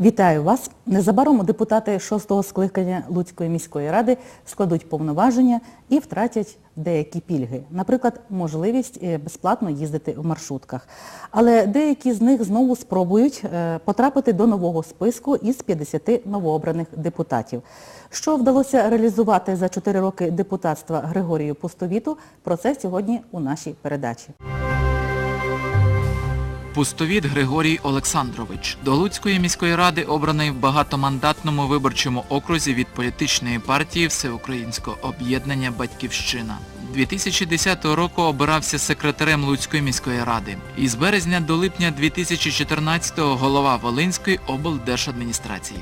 Вітаю вас! Незабаром депутати шостого скликання Луцької міської ради складуть повноваження і втратять деякі пільги. Наприклад, можливість е, безплатно їздити в маршрутках. Але деякі з них знову спробують е, потрапити до нового списку із 50 новообраних депутатів. Що вдалося реалізувати за 4 роки депутатства Григорію Пустовіту, про це сьогодні у нашій передачі. Пустовіт Григорій Олександрович до Луцької міської ради обраний в багатомандатному виборчому окрузі від політичної партії Всеукраїнського об'єднання Батьківщина. 2010 року обирався секретарем Луцької міської ради. І з березня до липня 2014-го голова Волинської облдержадміністрації.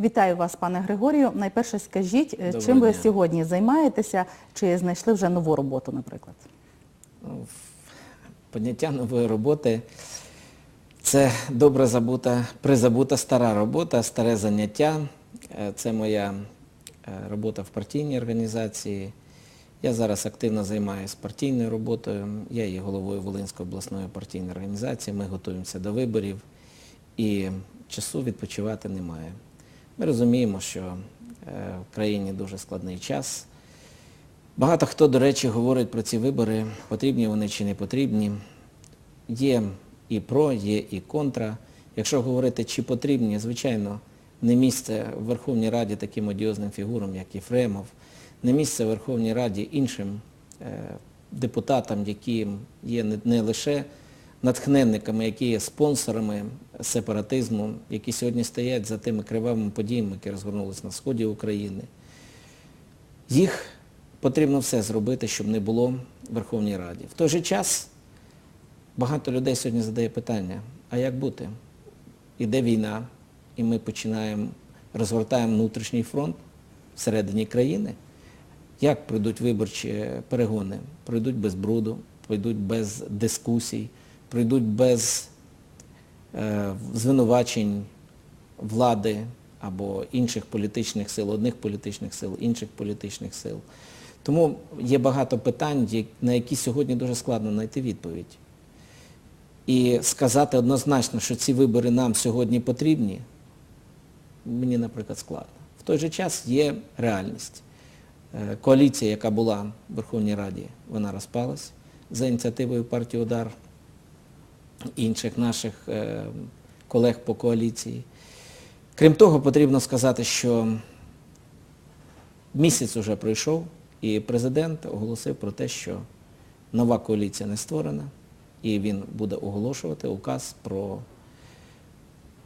Вітаю вас, пане Григорію. Найперше скажіть, е, Доброго чим ви дня. сьогодні займаєтеся, чи знайшли вже нову роботу, наприклад? Поняття нової роботи це добре забута, призабута стара робота, старе заняття. Е, Це моя е, робота в партійній організації. Я зараз активно займаюся партійною роботою. Я є головою Волинської обласної партійної організації. Ми готуємося до виборів і часу відпочивати немає. Ми розуміємо, що е, в країні дуже складний час. Багато хто, до речі, говорить про ці вибори, потрібні вони чи не потрібні. Є і про, є і контра. Якщо говорити, чи потрібні, звичайно, не місце в Верховній Раді таким одіозним фігурам, як Єфремов, не місце в Верховній Раді іншим е, депутатам, які є не, не лише натхненниками, які є спонсорами сепаратизму, які сьогодні стоять за тими кривавими подіями, які розгорнулися на сході України. Їх потрібно все зробити, щоб не було в Верховній Раді. В той же час багато людей сьогодні задає питання, а як бути? Іде війна, і ми починаємо, розгортаємо внутрішній фронт всередині країни. Як пройдуть виборчі перегони? Пройдуть без бруду, пройдуть без дискусій, пройдуть без е, звинувачень влади або інших політичних сил, одних політичних сил, інших політичних сил. Тому є багато питань, на які сьогодні дуже складно знайти відповідь. І сказати однозначно, що ці вибори нам сьогодні потрібні, мені, наприклад, складно. В той же час є реальність. Е, Коаліція, яка була в Верховній Раді, вона розпалась за ініціативою партії Удар інших наших е, колег по коаліції. Крім того, потрібно сказати, що місяць уже пройшов, і президент оголосив про те, що нова коаліція не створена, і він буде оголошувати указ про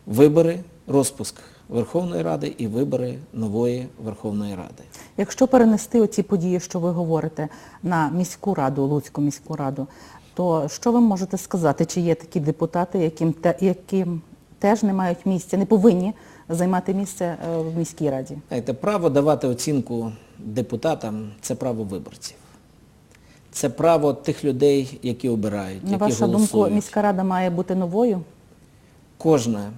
вибори, розпуск Верховної Ради і вибори нової Верховної Ради. Якщо перенести оці події, що ви говорите, на міську раду, Луцьку міську раду, то що ви можете сказати? Чи є такі депутати, яким, те- яким теж не мають місця, не повинні займати місце е, в міській раді? Знаєте, право давати оцінку депутатам це право виборців. Це право тих людей, які обирають, На які вашу голосують. думку, міська рада має бути новою? Кожна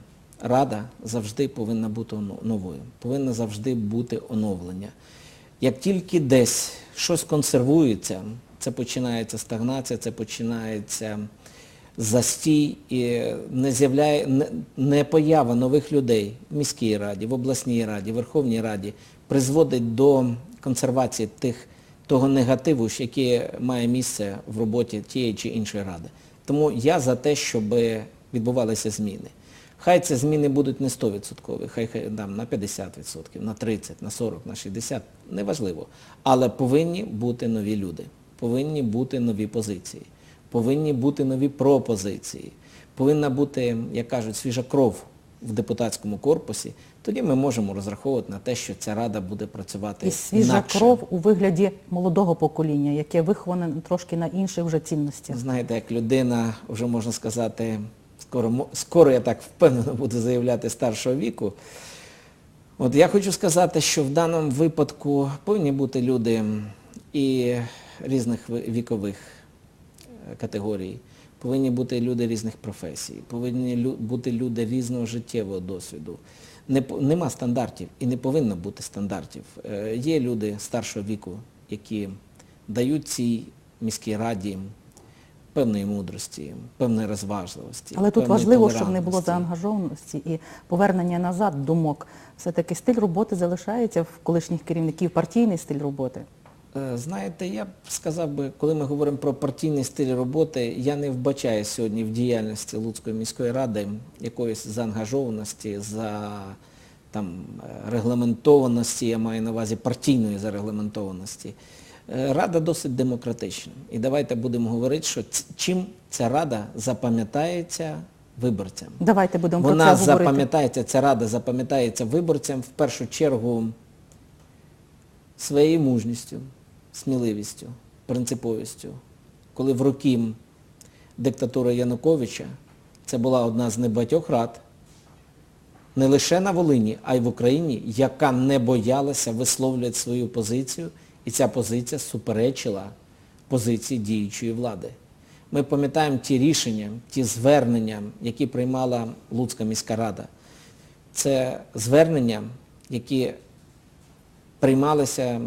рада завжди повинна бути новою, повинна завжди бути оновлення. Як тільки десь щось консервується, це починається стагнація, це починається застій і не з'являє не, не поява нових людей в міській раді, в обласній раді, в Верховній Раді призводить до консервації тих, того негативу, який має місце в роботі тієї чи іншої ради. Тому я за те, щоб відбувалися зміни. Хай ці зміни будуть не 100%, хай, хай там, на 50%, на 30%, на 40%, на 60%, неважливо. Але повинні бути нові люди, повинні бути нові позиції, повинні бути нові пропозиції, повинна бути, як кажуть, свіжа кров в депутатському корпусі, тоді ми можемо розраховувати на те, що ця рада буде працювати І свіжа інакше. кров у вигляді молодого покоління, яке виховане трошки на інших вже цінностях. Знаєте, як людина, вже можна сказати, скоро, скоро я так впевнено буду заявляти старшого віку. От я хочу сказати, що в даному випадку повинні бути люди і різних вікових е, категорій, повинні бути люди різних професій, повинні лю- бути люди різного життєвого досвіду. Не, нема стандартів і не повинно бути стандартів. Е, Є люди старшого віку, які дають цій міській раді певної мудрості, певної розважливості. Але тут важливо, щоб не було заангажованості і повернення назад думок. Все-таки стиль роботи залишається в колишніх керівників, партійний стиль роботи. Е, Знаєте, я б сказав би, коли ми говоримо про партійний стиль роботи, я не вбачаю сьогодні в діяльності Луцької міської ради якоїсь заангажованості, за там, е, регламентованості, я маю на увазі партійної зарегламентованості. Е, Рада досить демократична. І давайте будемо говорити, що чим ця рада запам'ятається виборцям. Давайте будемо Вона про це говорити. запам'ятається, ця рада запам'ятається виборцям в першу чергу своєю мужністю, сміливістю, принциповістю. Коли в роки диктатури Януковича це була одна з небагатьох рад, не лише на Волині, а й в Україні, яка не боялася висловлювати свою позицію, і ця позиція суперечила позиції діючої влади. Ми пам'ятаємо ті рішення, ті звернення, які приймала Луцька міська рада. Це звернення, які приймалися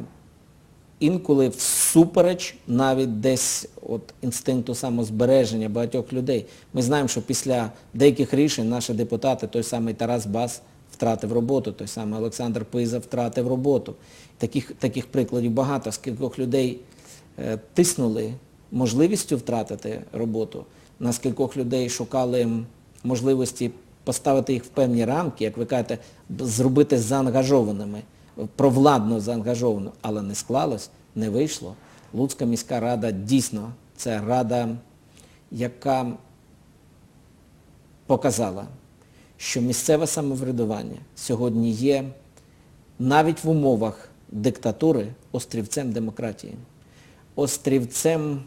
інколи всупереч навіть десь от інстинкту самозбереження багатьох людей. Ми знаємо, що після деяких рішень наші депутати, той самий Тарас Бас втратив роботу, той самий Олександр Пиза втратив роботу. Таких, таких прикладів багато, скількох людей е, тиснули можливістю втратити роботу, на скількох людей шукали можливості поставити їх в певні рамки, як ви кажете, зробити заангажованими, провладно заангажовано, але не склалось, не вийшло. Луцька міська рада дійсно це рада, яка показала, що місцеве самоврядування сьогодні є навіть в умовах диктатури острівцем демократії, острівцем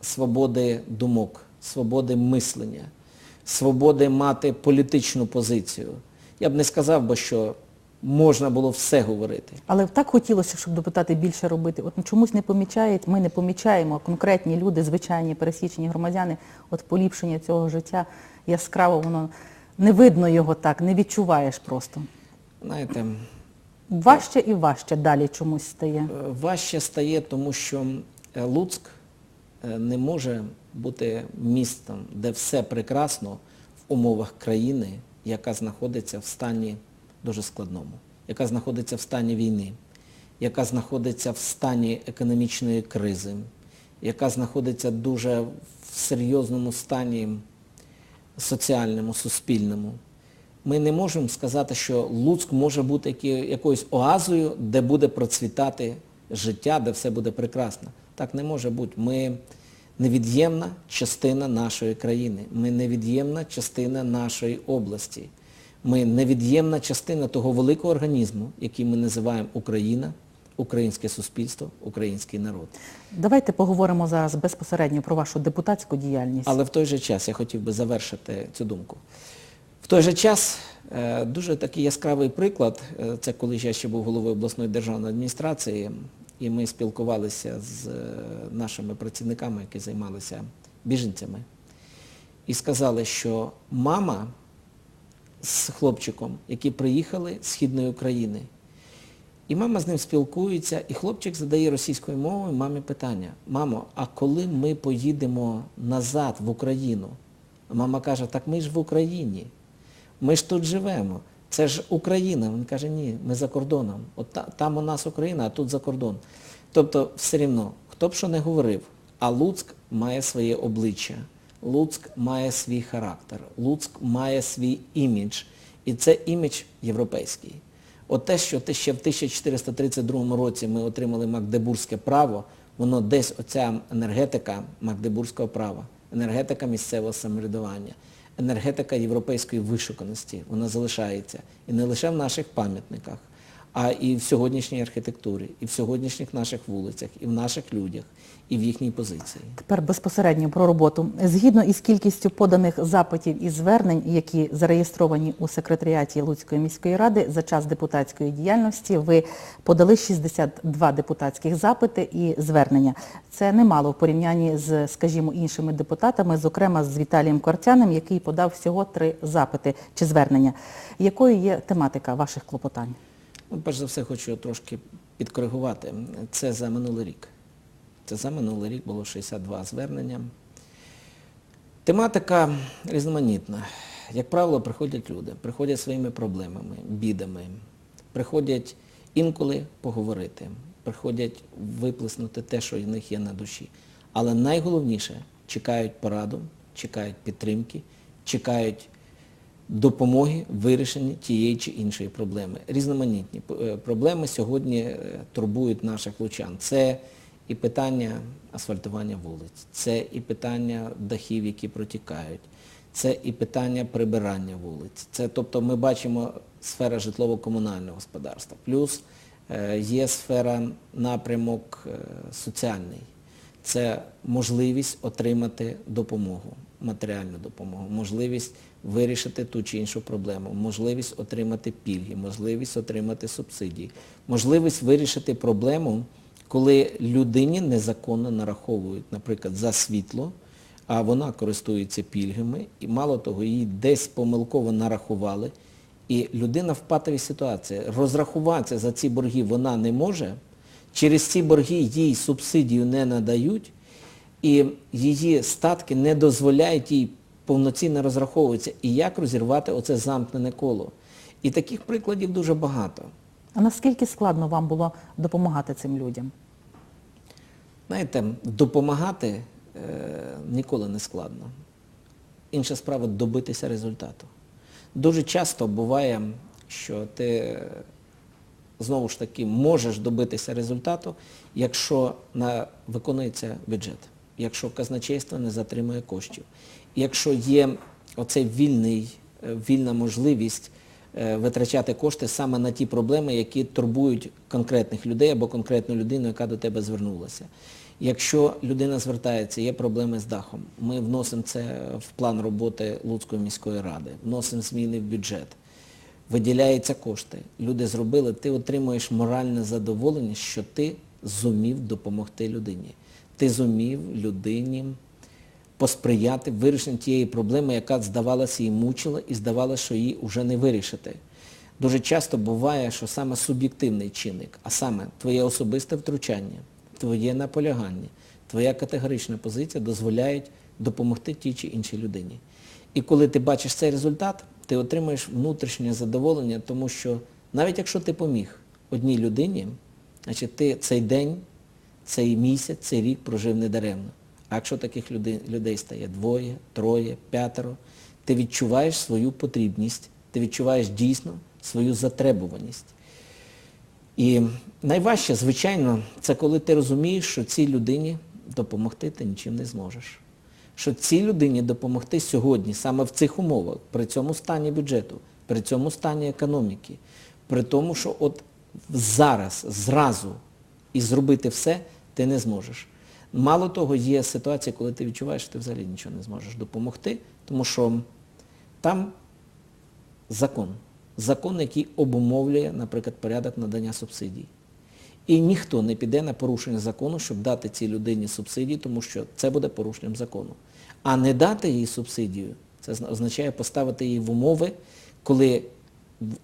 свободи думок, свободи мислення, свободи мати політичну позицію. Я б не сказав би, що можна було все говорити. Але так хотілося, щоб депутати більше робити. От чомусь не помічають, ми не помічаємо конкретні люди, звичайні пересічені громадяни, от поліпшення цього життя яскраво воно не видно його так, не відчуваєш просто. Знаєте, Важче і важче далі чомусь стає. Е, Важче стає, тому що е, Луцьк е, не може бути містом, де все прекрасно в умовах країни, яка знаходиться в стані дуже складному, яка знаходиться в стані війни, яка знаходиться в стані економічної кризи, яка знаходиться дуже в серйозному стані соціальному, суспільному. Ми не можемо сказати, що Луцьк може бути якоюсь оазою, де буде процвітати життя, де все буде прекрасно. Так не може бути. Ми невід'ємна частина нашої країни. Ми невід'ємна частина нашої області. Ми невід'ємна частина того великого організму, який ми називаємо Україна, українське суспільство, український народ. Давайте поговоримо зараз безпосередньо про вашу депутатську діяльність. Але в той же час я хотів би завершити цю думку. В той же час е, дуже такий яскравий приклад, е, це коли я ще був головою обласної державної адміністрації, і ми спілкувалися з е, нашими працівниками, які займалися біженцями, і сказали, що мама з хлопчиком, які приїхали з Східної України, і мама з ним спілкується, і хлопчик задає російською мовою мамі питання. Мамо, а коли ми поїдемо назад в Україну? Мама каже, так ми ж в Україні. Ми ж тут живемо. Це ж Україна. Він каже, ні, ми за кордоном. От там у нас Україна, а тут за кордон. Тобто, все рівно, хто б що не говорив, а Луцьк має своє обличчя. Луцьк має свій характер. Луцьк має свій імідж. І це імідж європейський. От те, що ще в 1432 році ми отримали Магдебурзьке право, воно десь оця енергетика Магдебурзького права, енергетика місцевого самоврядування, енергетика європейської вишуканості, вона залишається. І не лише в наших пам'ятниках, а і в сьогоднішній архітектурі, і в сьогоднішніх наших вулицях, і в наших людях, і в їхній позиції. Тепер безпосередньо про роботу. Згідно із кількістю поданих запитів і звернень, які зареєстровані у секретаріаті Луцької міської ради за час депутатської діяльності, ви подали 62 депутатських запити і звернення. Це немало в порівнянні з, скажімо, іншими депутатами, зокрема з Віталієм Кортяним, який подав всього три запити чи звернення. Якою є тематика ваших клопотань? Ну, перш за все, хочу трошки підкоригувати. Це за минулий рік. Це за минулий рік було 62 звернення. Тематика різноманітна. Як правило, приходять люди, приходять своїми проблемами, бідами, приходять інколи поговорити, приходять виплеснути те, що в них є на душі. Але найголовніше чекають пораду, чекають підтримки, чекають допомоги в вирішенні тієї чи іншої проблеми. Різноманітні е, проблеми сьогодні е, турбують наших лучан. Це і питання асфальтування вулиць, це і питання дахів, які протікають, це і питання прибирання вулиць. Це, тобто ми бачимо сфера житлово-комунального господарства. Плюс е, є сфера напрямок соціальний. Це можливість отримати допомогу, матеріальну допомогу, можливість вирішити ту чи іншу проблему, можливість отримати пільги, можливість отримати субсидії, можливість вирішити проблему, коли людині незаконно нараховують, наприклад, за світло, а вона користується пільгами, і мало того, їй десь помилково нарахували, і людина в патовій ситуації. Розрахуватися за ці борги вона не може, через ці борги їй субсидію не надають, і її статки не дозволяють їй повноцінно розраховуватися. І як розірвати оце замкнене коло? І таких прикладів дуже багато. А наскільки складно вам було допомагати цим людям? Знаєте, допомагати е, ніколи не складно. Інша справа добитися результату. Дуже часто буває, що ти е, знову ж таки можеш добитися результату, якщо на, виконується бюджет, якщо казначейство не затримує коштів, якщо є оцей вільний, е, вільна можливість е, витрачати кошти саме на ті проблеми, які турбують конкретних людей або конкретну людину, яка до тебе звернулася. Якщо людина звертається, є проблеми з дахом, ми вносимо це в план роботи Луцької міської ради, вносимо зміни в бюджет, виділяються кошти. Люди зробили, ти отримуєш моральне задоволення, що ти зумів допомогти людині. Ти зумів людині посприяти вирішенню тієї проблеми, яка здавалося їй мучила і здавалося, що її вже не вирішити. Дуже часто буває, що саме суб'єктивний чинник, а саме твоє особисте втручання, твоє наполягання, твоя категорична позиція дозволяють допомогти тій чи іншій людині. І коли ти бачиш цей результат, ти отримуєш внутрішнє задоволення, тому що навіть якщо ти поміг одній людині, значить ти цей день, цей місяць, цей рік прожив недаремно. А якщо таких людей, стає двоє, троє, п'ятеро, ти відчуваєш свою потрібність, ти відчуваєш дійсно свою затребуваність. І найважче, звичайно, це коли ти розумієш, що цій людині допомогти ти нічим не зможеш. Що цій людині допомогти сьогодні, саме в цих умовах, при цьому стані бюджету, при цьому стані економіки, при тому, що от зараз, зразу і зробити все ти не зможеш. Мало того, є ситуація, коли ти відчуваєш, що ти взагалі нічого не зможеш допомогти, тому що там закон. Закон, який обумовлює, наприклад, порядок надання субсидій. І ніхто не піде на порушення закону, щоб дати цій людині субсидії, тому що це буде порушенням закону. А не дати їй субсидію, це означає поставити її в умови, коли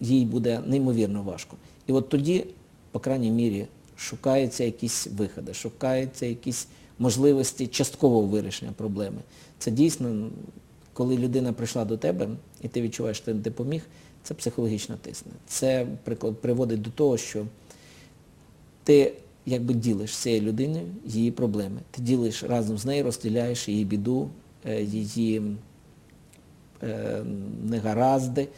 їй буде неймовірно важко. І от тоді, по крайній мірі, шукаються якісь виходи, шукаються якісь можливості часткового вирішення проблеми. Це дійсно, коли людина прийшла до тебе, і ти відчуваєш, що ти допоміг, це психологічно тисне. Це приводить до того, що ти якби ділиш з цією людиною її проблеми. Ти ділиш разом з нею, розділяєш її біду, е, її е, негаразди.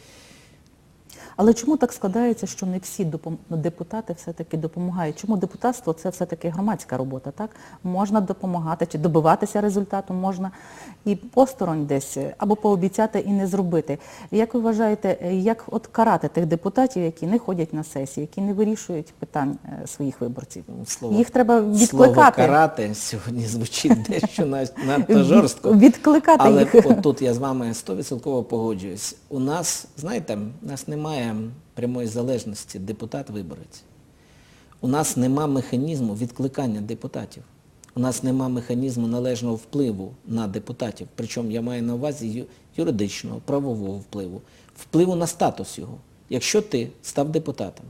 Але чому так складається, що не всі ну, депутати все-таки допомагають? Чому депутатство це все-таки громадська робота, так? Можна допомагати чи добиватися результату, можна і посторонь десь, або пообіцяти і не зробити. Як ви вважаєте, як от карати тих депутатів, які не ходять на сесії, які не вирішують питань е, своїх виборців? Слово, Їх треба Слово карати сьогодні звучить дещо надто жорстко. Відкликати Але їх. от тут я з вами 100% погоджуюсь. У нас, знаєте, у нас немає прямої залежності депутат-виборець. У нас нема механізму відкликання депутатів. У нас нема механізму належного впливу на депутатів. Причому я маю на увазі юридичного, правового впливу, впливу на статус його. Якщо ти став депутатом,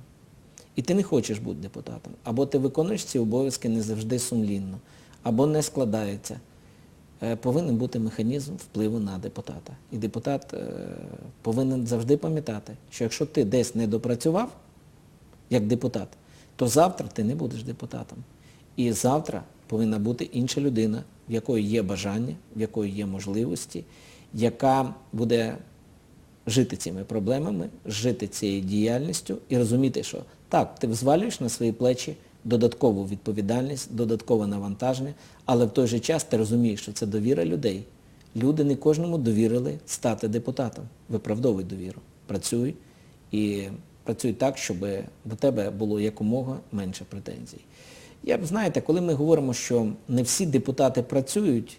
і ти не хочеш бути депутатом, або ти виконуєш ці обов'язки не завжди сумлінно, або не складається, повинен бути механізм впливу на депутата. І депутат е, повинен завжди пам'ятати, що якщо ти десь не допрацював, як депутат, то завтра ти не будеш депутатом. І завтра повинна бути інша людина, в якої є бажання, в якої є можливості, яка буде жити цими проблемами, жити цією діяльністю і розуміти, що так, ти взвалюєш на свої плечі додаткову відповідальність, додаткове навантаження, але в той же час ти розумієш, що це довіра людей. Люди не кожному довірили стати депутатом. Виправдовуй довіру. Працюй і працюй так, щоб до тебе було якомога менше претензій. Я б, знаєте, коли ми говоримо, що не всі депутати працюють,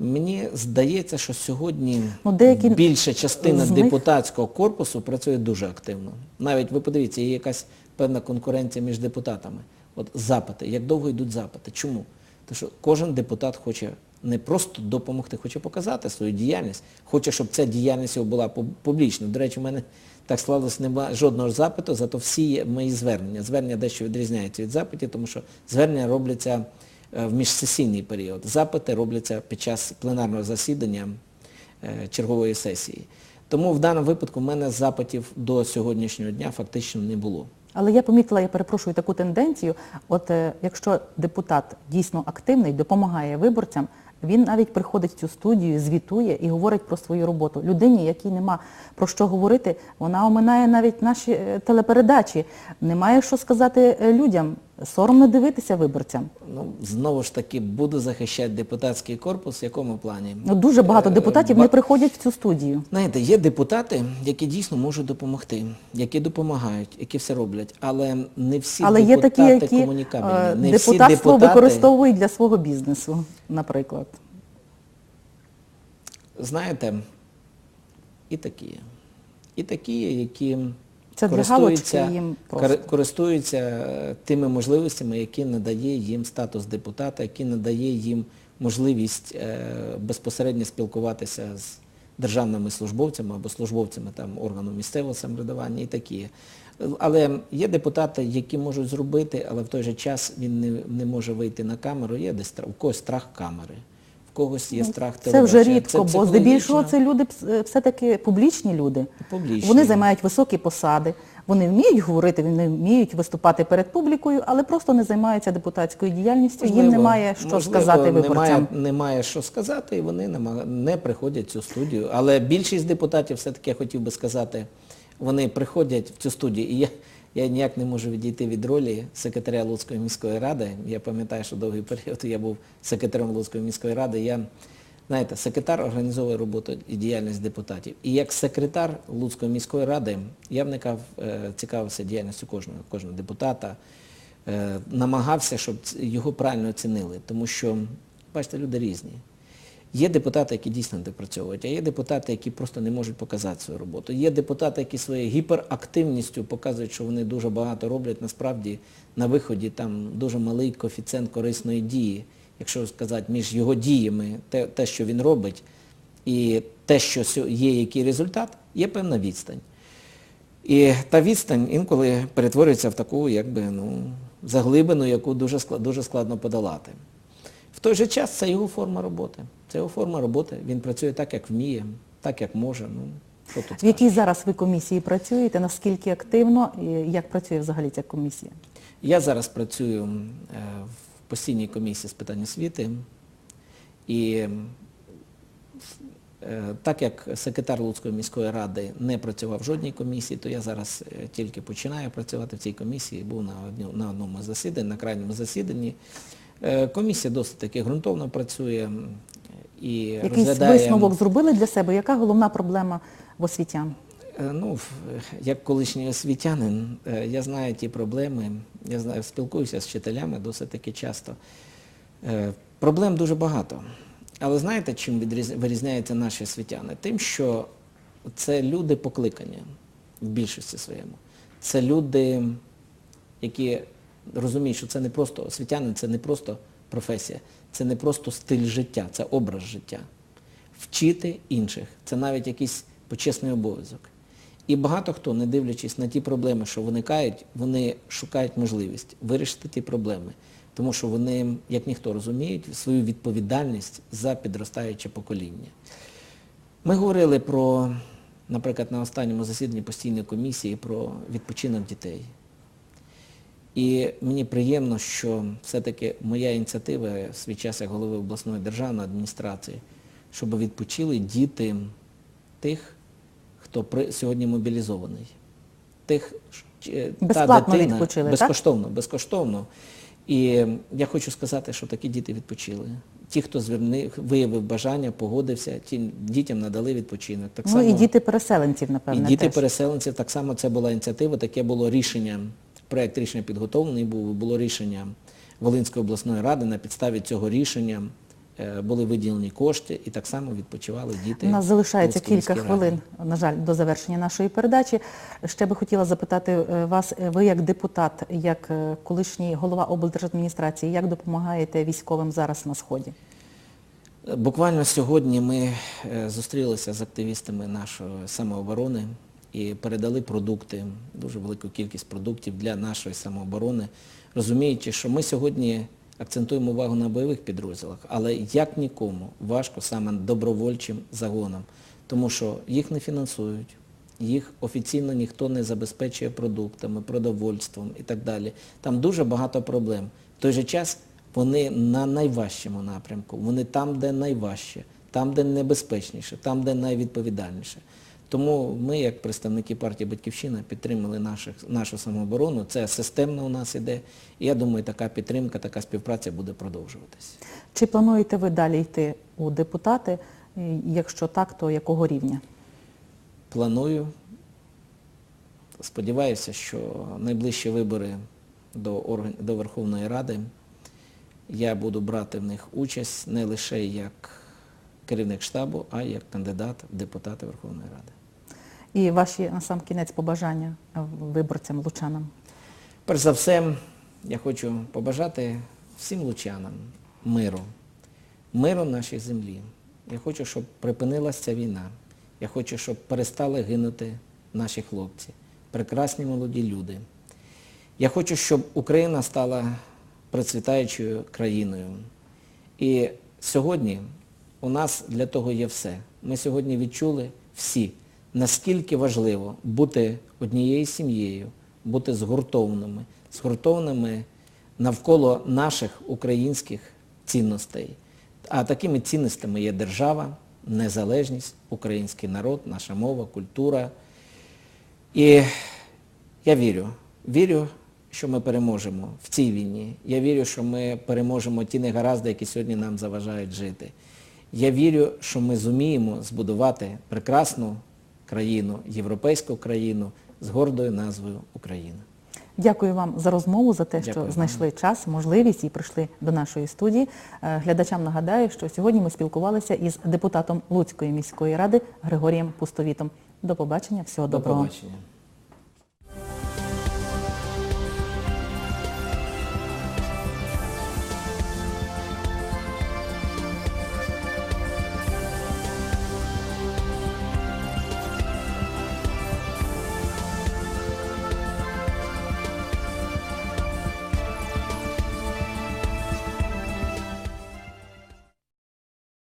Мені здається, що сьогодні Ну, деякі більша частина них- депутатського корпусу працює дуже активно. Навіть ви подивіться, є якась певна конкуренція між депутатами. От запити, як довго йдуть запити. Чому? Тому що кожен депутат хоче не просто допомогти, хоче показати свою діяльність, хоче, щоб ця діяльність була публічна. До речі, у мене так склалось немає жодного запиту, зато всі мої звернення. Звернення дещо відрізняються від запитів, тому що звернення робляться е, в міжсесійний період. Запити робляться під час пленарного засідання е, чергової сесії. Тому в даному випадку в мене запитів до сьогоднішнього дня фактично не було. Але я помітила, я перепрошую таку тенденцію. От е, якщо депутат дійсно активний, допомагає виборцям, він навіть приходить в цю студію, звітує і говорить про свою роботу. Людині, якій нема про що говорити, вона оминає навіть наші е, телепередачі. Немає що сказати е, людям. Соромно дивитися виборцям. Ну, знову ж таки, буду захищати депутатський корпус, в якому плані? Ну, дуже багато Е, депутатів ба- не приходять в цю студію. Знаєте, є депутати, які дійсно можуть допомогти, які допомагають, які все роблять, але не всі Але є депутати такі, які е, комунікабельні. Не всі депутати, використовують для свого бізнесу, наприклад. знаєте, і такі є. І такі є, які Це для користуються, галочки їм просто. користуються е, тими можливостями, які надає їм статус депутата, які надає їм можливість е, безпосередньо спілкуватися з державними службовцями або службовцями там, органу місцевого самоврядування і такі. Але є депутати, які можуть зробити, але в той же час він не, не може вийти на камеру. Є десь у когось страх камери, когось є страх Ну, Це вже телебачення. рідко, бо здебільшого це люди е, все-таки публічні люди. Публічні. Вони займають високі посади, вони вміють говорити, вони вміють виступати перед публікою, але просто не займаються депутатською діяльністю, їм немає що можливо, сказати Немає, виборцям. немає що сказати, і вони не приходять в цю студію. Але більшість депутатів, все-таки я хотів би сказати, вони приходять в цю студію. І я, я ніяк не можу відійти від ролі секретаря Луцької міської ради. Я пам'ятаю, що довгий період я був секретарем Луцької міської ради. Я, знаєте, секретар організовує роботу і діяльність депутатів. І як секретар Луцької міської ради я вникав, е, цікавився діяльністю кожного, кожного депутата, е, намагався, щоб його правильно оцінили. Тому що, бачите, люди різні. Є депутати, які дійсно не працюють, а є депутати, які просто не можуть показати свою роботу. Є депутати, які своєю гіперактивністю показують, що вони дуже багато роблять. Насправді на виході там дуже малий коефіцієнт корисної дії. Якщо сказати, між його діями, те, те що він робить, і те, що є який результат, є певна відстань. І та відстань інколи перетворюється в таку якби, ну, заглибину, яку дуже, склад- дуже складно подолати. В той же час це його форма роботи. Це його форма роботи. Він працює так, як вміє, так, як може. Ну, що тут В якій зараз ви комісії працюєте, наскільки активно і як працює взагалі ця комісія? Я зараз працюю е, в постійній комісії з питань освіти. І е, так як секретар Луцької міської ради не працював в жодній комісії, то я зараз е, тільки починаю працювати в цій комісії, був на, одні- на одному з засідань, на крайньому засіданні. Комісія досить таки ґрунтовно працює і Якийсь розглядає... висновок зробили для себе? Яка головна проблема в освітян? Е, Ну, як колишній освітянин, е, я знаю ті проблеми, я знаю, спілкуюся з вчителями досить таки часто. Е, Проблем дуже багато. Але знаєте, чим вирізняються наші освітяни? Тим, що це люди покликання в більшості своєму. Це люди, які розуміють, що це не просто освітянин, це не просто професія, це не просто стиль життя, це образ життя. Вчити інших це навіть якийсь почесний обов'язок. І багато хто, не дивлячись на ті проблеми, що виникають, вони шукають можливість вирішити ті проблеми. тому що вони, як ніхто, розуміють свою відповідальність за підростаюче покоління. Ми говорили про, наприклад, на останньому засіданні постійної комісії про відпочинок дітей. І мені приємно, що все-таки моя ініціатива в свій час як голови обласної державної адміністрації, щоб відпочили діти тих, хто при, сьогодні мобілізований. Тих, е, та дитина, відпочили, так? безкоштовно, безкоштовно. І я хочу сказати, що такі діти відпочили. Ті, хто звернив, виявив бажання, погодився, тим дітям надали відпочинок. Так Ну і діти переселенців, напевно. і діти теж. переселенців, так само це була ініціатива, таке було рішення, проєкт рішення підготовлений був, було рішення Волинської обласної ради, на підставі цього рішення е, були виділені кошти і так само відпочивали діти. У нас залишається кілька хвилин, ради. на жаль, до завершення нашої передачі. Ще би хотіла запитати е, вас, е, ви як депутат, як колишній голова облдержадміністрації, як допомагаєте військовим зараз на Сході? Буквально сьогодні ми зустрілися з активістами нашої самооборони і передали продукти, дуже велику кількість продуктів для нашої самооборони, розуміючи, що ми сьогодні акцентуємо увагу на бойових підрозділах, але як нікому важко саме добровольчим загонам, тому що їх не фінансують, їх офіційно ніхто не забезпечує продуктами, продовольством і так далі. Там дуже багато проблем. В той же час вони на найважчому напрямку, вони там, де найважче, там, де небезпечніше, там, де найвідповідальніше. Тому ми, як представники партії Батьківщина, підтримали наших, нашу самооборону. Це системно у нас іде. І я думаю, така підтримка, така співпраця буде продовжуватись. Чи плануєте ви далі йти у депутати? Якщо так, то якого рівня? Планую. Сподіваюся, що найближчі вибори до, орган... до Верховної Ради я буду брати в них участь не лише як керівник штабу, а як кандидат в депутати Верховної Ради. І ваші на сам кінець побажання е, виборцям, лучанам? Перш за все, я хочу побажати всім лучанам миру, миру нашій землі. Я хочу, щоб припинилася ця війна. Я хочу, щоб перестали гинути наші хлопці, прекрасні молоді люди. Я хочу, щоб Україна стала процвітаючою країною. І сьогодні у нас для того є все. Ми сьогодні відчули всі, наскільки важливо бути однією сім'єю, бути згуртованими, згуртованими навколо наших українських цінностей. А такими цінностями є держава, незалежність, український народ, наша мова, культура. І я вірю, вірю, що ми переможемо в цій війні. Я вірю, що ми переможемо ті негаразди, які сьогодні нам заважають жити. Я вірю, що ми зуміємо збудувати прекрасну країну, європейську країну з гордою назвою Україна. Дякую вам за розмову, за те, Дякую що вам. знайшли час, можливість і прийшли до нашої студії. Е, Глядачам нагадаю, що сьогодні ми спілкувалися із депутатом Луцької міської ради Григорієм Пустовітом. До побачення, всього До доброго. побачення.